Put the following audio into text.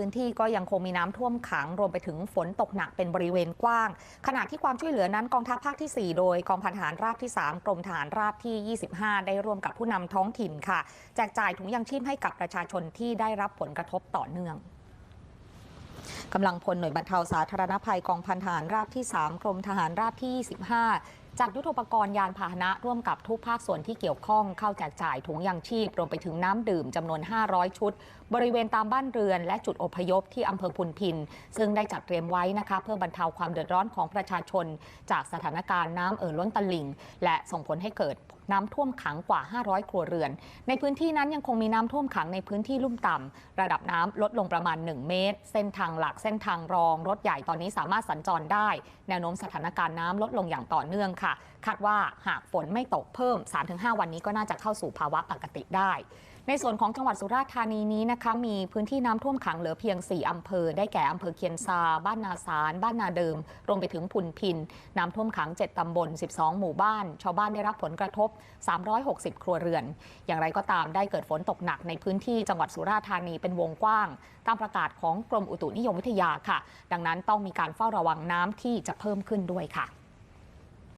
พื้นที่ก็ยังคงมีน้ำท่วมขัง รวมไปถึงฝนตกหนักเป็นบริเวณกว้าง ขณะที่ความช่วยเหลือนั้นกองทัพภาคที่ 4 โดยกองพันทหารราบที่ 3 กรมทหารราบที่ 25 ได้ร่วมกับผู้นำท้องถิ่นค่ะ แจกจ่ายถุงยังชีพให้กับประชาชนที่ได้รับผลกระทบต่อเนื่องกำลังพลหน่วยบรรเทาสาธารณภัยกองพันทหารราบที่ 3 กรมทหารราบที่ 25จัดยุทโธปกรณ์ยานพาหนะร่วมกับทุกภาคส่วนที่เกี่ยวข้องเข้าแจกจ่ายถุงยังชีพ รวมไปถึงน้ำดื่มจำนวน 500 ชุด บริเวณตามบ้านเรือน และจุดอพยพที่อำเภอพุนพิน ซึ่งได้จัดเตรียมไว้นะคะเพื่อบรรเทาความเดือดร้อนของประชาชน จากสถานการณ์น้ำเอ่อล้นตลิ่ง และส่งผลให้เกิดน้ำท่วมขังกว่า 500 ครัวเรือน ในพื้นที่นั้นยังคงมีน้ำท่วมขังในพื้นที่ลุ่มต่ำระดับน้ำลดลงประมาณ 1 เมตร เส้นทางหลักเส้นทางรองรถใหญ่ตอนนี้สามารถสัญจรได้ แนวโน้มสถานการณ์น้ำลดลงอย่างต่อเนื่องค่ะ คาดว่าหากฝนไม่ตกเพิ่ม 3-5 วันนี้ก็น่าจะเข้าสู่ภาวะปกติได้ ในส่วนของจังหวัดสุราษฎร์ธานีนี้นะคะ มีพื้นที่น้ำท่วมขังเหลือเพียง 4 อำเภอ ได้แก่อำเภอเคียนซา บ้านนาสาร บ้านนาเดิม รวมไปถึงพุนพิน น้ำท่วมขัง 7 ตำบล 12 หมู่บ้าน ชาวบ้านได้รับผลกระทบ 360 ครัวเรือน อย่างไรก็ตามได้เกิดฝนตกหนักในพื้นที่จังหวัดสุราษฎร์ธานีเป็นวงกว้าง ตามประกาศของกรมอุตุนิยมวิทยาค่ะ ดังนั้นต้องมีการเฝ้าระวังน้ำที่จะเพิ่มขึ้นด้วยค่ะ